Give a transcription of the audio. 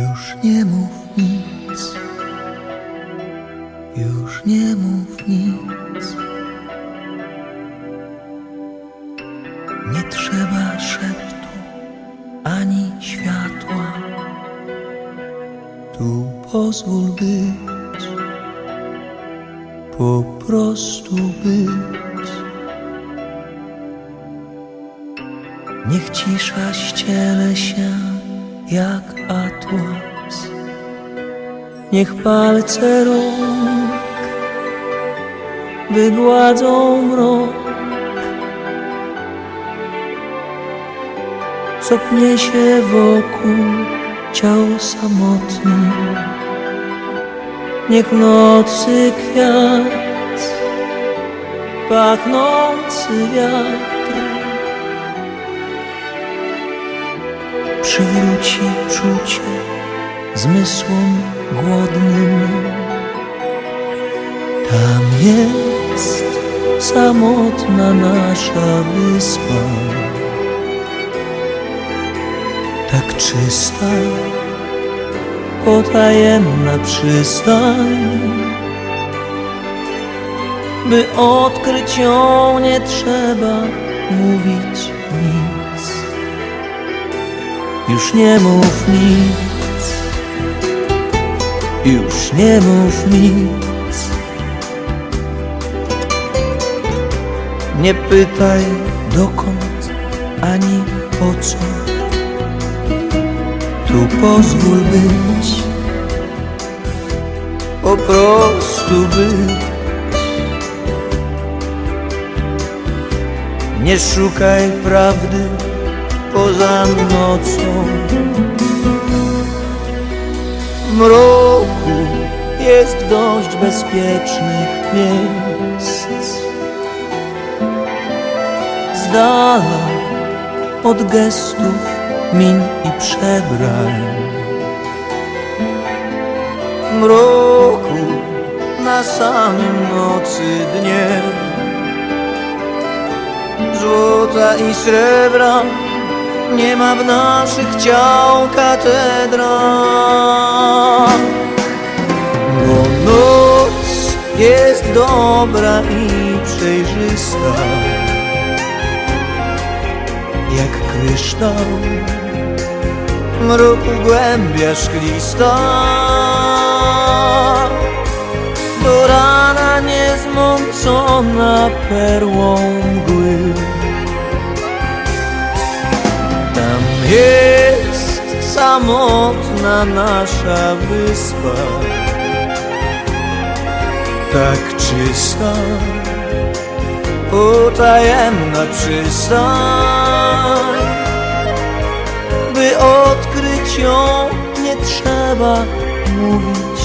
Już nie mów nic, już nie mów nic. Nie trzeba szeptu ani światła. Tu pozwól być, po prostu być. Niech cisza ściele się jak atlas. Niech palce rąk wygładzą mrok. Co pnie się wokół ciał samotny. Niech nocy kwiat, pachnący wiatr przywróci czucie zmysłom głodnym. Tam jest samotna nasza wyspa, tak czysta, potajemna przystań. By odkryć ją nie trzeba mówić nic. Już nie mów nic, już nie mów nic. Nie pytaj dokąd ani po co. Tu pozwól być, po prostu być. Nie szukaj prawdy poza nocą. Mroku jest dość bezpiecznych miejsc. Z dala od gestów, min i przebrań. Mroku na samym nocy dnie złota i srebra nie ma w naszych ciał katedra. Bo noc jest dobra i przejrzysta, jak kryształ, mroku głębia szklista. Do rana niezmącona perłą mgły. Samotna nasza wyspa, tak czysta, potajemna przystań. By odkryć ją nie trzeba mówić